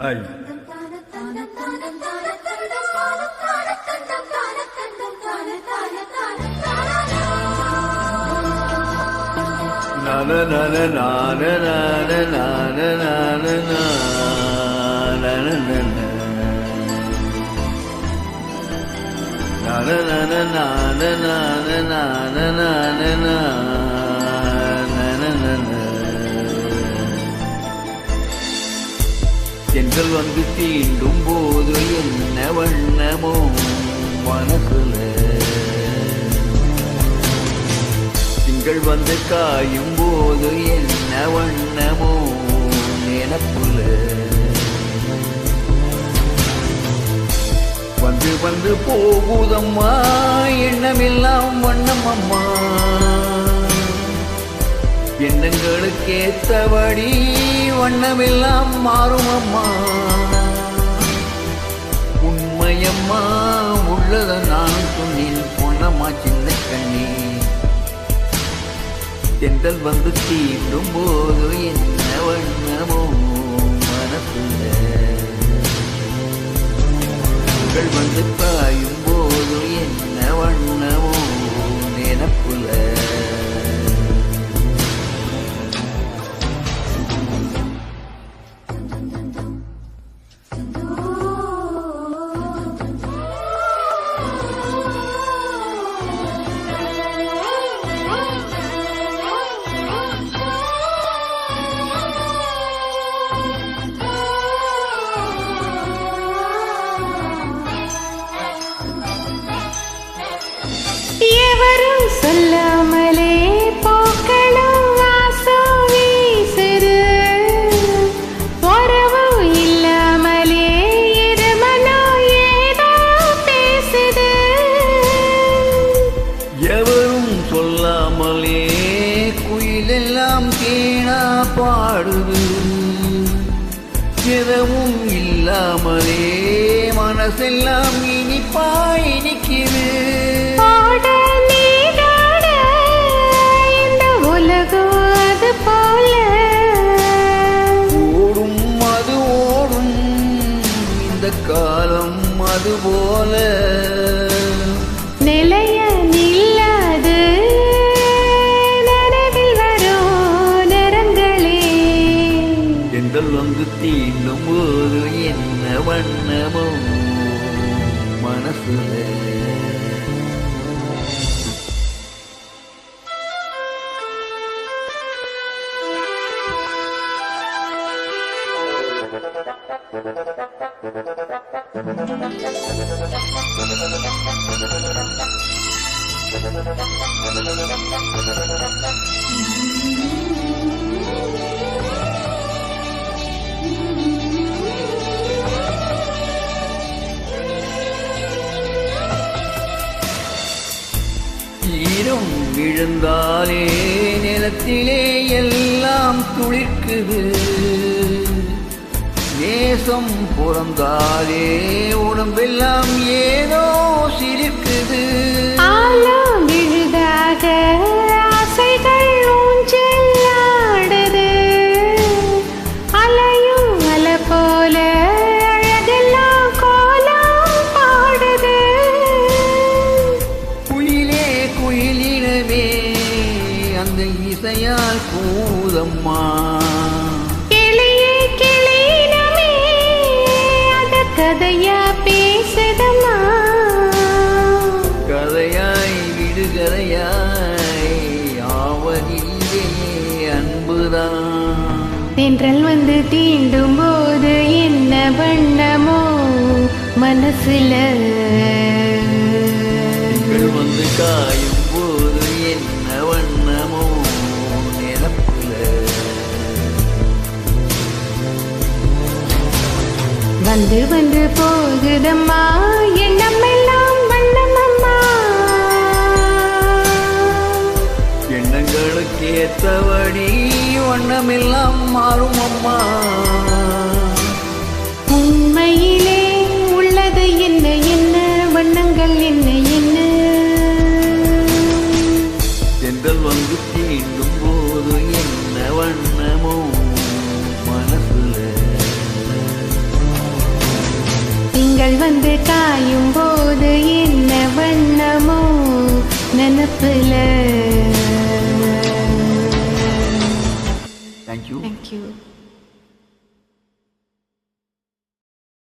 ஐ na na na na na na na na na na na na na na na தென்றல் வந்து தீண்டும் போது என்ன வண்ணமோ மனசுல திங்கள் வந்து காயும் போது என்ன வண்ணமோ எனக்குல வந்து வந்து போகுதம்மா எண்ணமெல்லாம் வண்ணம் அம்மா. எண்ணங்களுக்கேத்தபடி வண்ணமெல்லாம் மாறும் அம்மா உண்மையம்மா உள்ளத நான் சொன்னேன் பொன்னம்மா சின்ன கண்ணி. தென்றல் வந்து தீண்டும் போது என்ன வண்ணமோ மனசுல உங்கள் வந்து பாயும் சொல்லாமலே குயிலெல்லாம் தேனா பாடுது. எதவும் இல்லாமலே மனசெல்லாம் இனிப்பாய் இனிக்குது ஓட நீடாட Thank ஈரம் விழுந்தாலே நிலத்திலே எல்லாம் துளிர்க்குது. நேசம் புறந்தாலே உடம்பெல்லாம் ஏதோ சிரிக்குது தென்றல் வந்து தீண்டும் போது என்ன வண்ணமோ மனசுல? வந்து காயும் போது என்ன வண்ணமோ நினப்புல வந்து வந்து போகுதம்மா எண்ணம் எல்லாம் வந்து காயும் போது என்ன வண்ணமோ நினப்புல. Thank you thank you